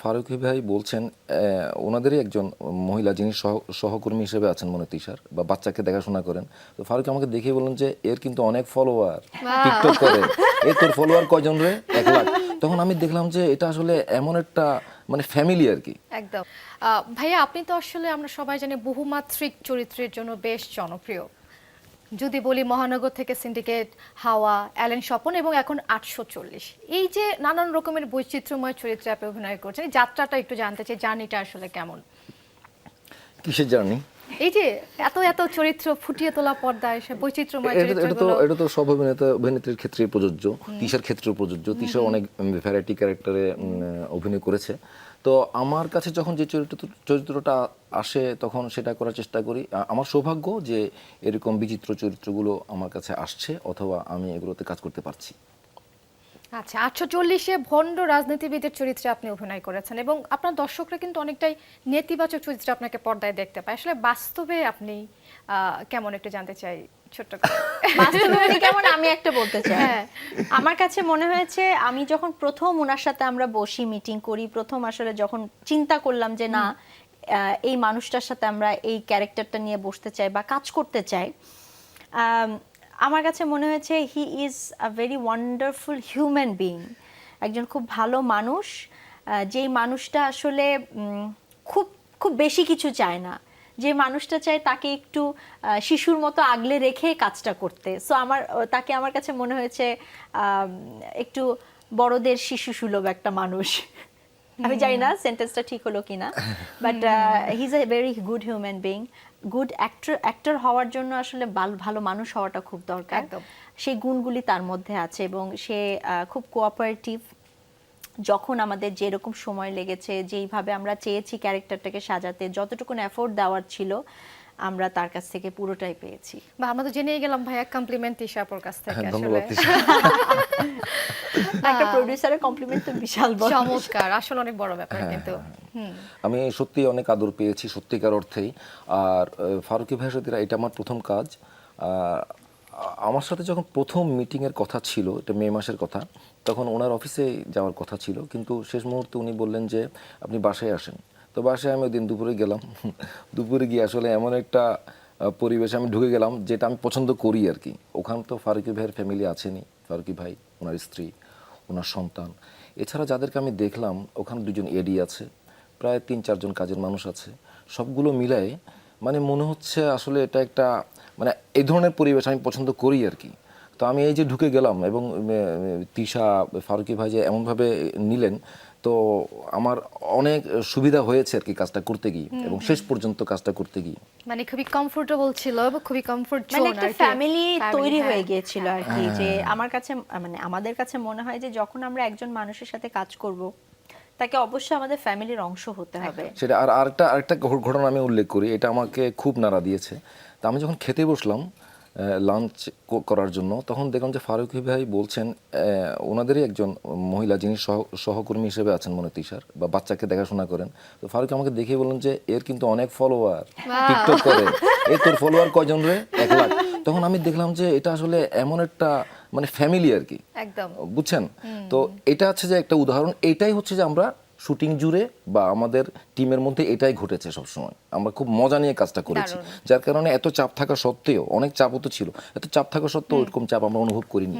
ফারুকি ভাই বলছেন ওনাদেরই একজন মহিলা যিনি সহ- সহকর্মী হিসেবে আছেন মনে তিশার বা বাচ্চাকে দেখাশোনা করেন। তো ফারুক আমাকে দেখে বললেন যে এর কিন্তু অনেক ফলোয়ার টিকটক করে। এর তোর ফলোয়ার কয়জন রে? এক লাখ। তখন আমি দেখলাম যে এটা আসলে এমন একটা মানে ফ্যামিলি আর কি। একদম। ভাইয়া আপনি তো আসলে আমরা সবাই জানি বহুমাত্রিক চরিত্রের জন্য বেশ জনপ্রিয়। যদি বলি মহানগর থেকে সিন্ডিকেট হাওয়া অ্যালেন স্বপন এবং এখন আটশো চল্লিশ। এই যে নানান রকমের বৈচিত্র্যময় চরিত্রে আপনি অভিনয় করছেন যাত্রাটা একটু জানতে চাই জার্নিটা আসলে কেমন? কিসের জার্নি? এই যে এত এত চরিত্র ফুটিয়ে তোলা পর্দায় সে বৈচিত্র্যময় এটা তো এটা তো সব অভিনেতা অভিনেত্রীর ক্ষেত্রে প্রযোজ্য তিশার ক্ষেত্রেও প্রযোজ্য। তিশা অনেক ভ্যারাইটি ক্যারেক্টারে অভিনয় করেছে। তো আমার কাছে যখন যে চরিত্র চরিত্রটা আসে, তখন সেটা করার চেষ্টা করি। আমার সৌভাগ্য যে এরকম বিচিত্র চরিত্রগুলো আমার কাছে আসছে, অথবা আমি এগুলোতে কাজ করতে পারছি। আচ্ছা আটশো চল্লিশে ভণ্ড রাজনীতিবিদের চরিত্রে আপনি অভিনয় করেছেন, এবং আপনার দর্শকরা কিন্তু অনেকটাই নেতিবাচক চরিত্রে আপনাকে পর্দায় দেখতে পায়। আসলে বাস্তবে আপনি কেমন একটু জানতে চাই ছোট্ট করে। বাস্তবে উনি কেমন? আমি একটা বলতে চাই। হ্যাঁ। আমার কাছে মনে হয়েছে আমি যখন প্রথম ওনার সাথে আমরা বসি মিটিং করি প্রথম আসলে যখন চিন্তা করলাম যে না এই মানুষটার সাথে আমরা এই ক্যারেক্টারটা নিয়ে বসতে চাই বা কাজ করতে চাই আম, আমার কাছে মনে হয়েছে he is a very wonderful human being একজন খুব ভালো মানুষ যেই মানুষটা আসলে খুব খুব বেশি কিছু চায় না। যে মানুষটা চায় তাকে একটু শিশুর মতো আগলে রেখে কাজটা করতে। সো আমার তাকে আমার কাছে মনে হয়েছে একটু বড়দের শিশু সুলভ একটা মানুষ। আমি জানি না সেন্টেন্সটা ঠিক হলো কিনা but he is a very good human being good actor actor হওয়ার জন্য আসলে ভালো- ভালো মানুষ হওয়াটা খুব দরকার। সেই গুণগুলি তার মধ্যে আছে এবং সে খুব কোঅপারেটিভ যখন আমাদের যেরকম সময় লেগেছে যেইভাবে আমরা চেয়েছি ক্যারেক্টারটাকে সাজাতে যতটুকু এফোর্ট দেওয়ার ছিল আমরা তার কাছ থেকে পুরোটাই পেয়েছি। বা আমরা তো জেনেই গেলাম ভাইয়া কমপ্লিমেন্ট তিশাপুর কাছ থেকে হ্যাঁ, আসলে। তিশা একটা প্রোডিউসারের কমপ্লিমেন্ট তো বিশাল বড়। চমৎকার আসলে অনেক বড় ব্যাপার কিন্তু। আমি সত্যি অনেক আদর পেয়েছি সত্যিকার অর্থেই। আর ফারুকি ভাইয়ের সাথে এটা আমার প্রথম কাজ। আমার সাথে যখন প্রথম মিটিংয়ের কথা ছিল, এটা মে মাসের কথা, তখন ওনার অফিসে যাওয়ার কথা ছিল, কিন্তু শেষ মুহূর্তে উনি বললেন যে, আপনি বাসায় আসেন। তো বাসায় আমি ওই দিন দুপুরে গেলাম। দুপুরে গিয়ে আসলে এমন একটা পরিবেশে আমি ঢুকে গেলাম, যেটা আমি পছন্দ করি আর কি। ওখান তো ফারুকি ভাইয়ের ফ্যামিলি আছেনই, ফারুকি ভাই, ওনার স্ত্রী, ওনার সন্তান। এছাড়া যাদেরকে আমি দেখলাম, ওখানে দুজন এডি আছে, প্রায় তিন চারজন কাজের মানুষ আছে। সবগুলো মিলায়ে মানে মনে হচ্ছে আসলে এটা একটা মানে এই ধরনের পরিবেশ আমি পছন্দ করি আর কি। তো আমি এই যে ঢুকে গেলাম এবং তিশা ফারুকি ভাই যে এমনভাবে নিলেন তো আমার অনেক সুবিধা হয়েছে আর কি কাজটা করতে গিয়ে এবং শেষ পর্যন্ত কাজটা করতে গিয়ে। মানে খুবই কমফোর্টেবল ছিল এবং খুবই কমফোর্ট মানে একটা ফ্যামিলি তৈরি হয়ে। গিয়েছিল আর কি যে আমার কাছে মানে আমাদের কাছে মনে হয় যে যখন আমরা একজন মানুষের সাথে কাজ করব তাকে অবশ্যই আমাদের ফ্যামিলির অংশ হতে হবে। সেটা আর আরেকটা আরেকটা ঘটনা আমি উল্লেখ করি এটা আমাকে খুব নাড়া দিয়েছে। তা আমি যখন খেতে বসলাম লাঞ্চ করার জন্য তখন দেখলাম যে ফারুকি ভাই বলছেন ওনাদেরই একজন মহিলা যিনি সহ- সহকর্মী হিসেবে আছেন মনে তিশার বা বাচ্চাকে দেখাশোনা করেন। তো ফারুক আমাকে দেখে বললেন যে এর কিন্তু অনেক ফলোয়ার টিকটক করে। এর তোর ফলোয়ার কয়জন রে? এক লাখ। তখন আমি দেখলাম যে এটা আসলে এমন একটা মানে ফ্যামিলি আর কি। একদম। বুঝছেন? তো এটা হচ্ছে যে একটা উদাহরণ এটাই হচ্ছে যে আমরা শুটিং জুড়ে বা আমাদের টিমের মধ্যে এটাই ঘটেছে সবসময়। আমরা খুব মজা নিয়ে কাজটা করেছি। যার কারণে এত চাপ থাকা সত্ত্বেও অনেক চাপও তো ছিল এত চাপ থাকা সত্ত্বেও ওইরকম চাপ আমরা অনুভব করিনি।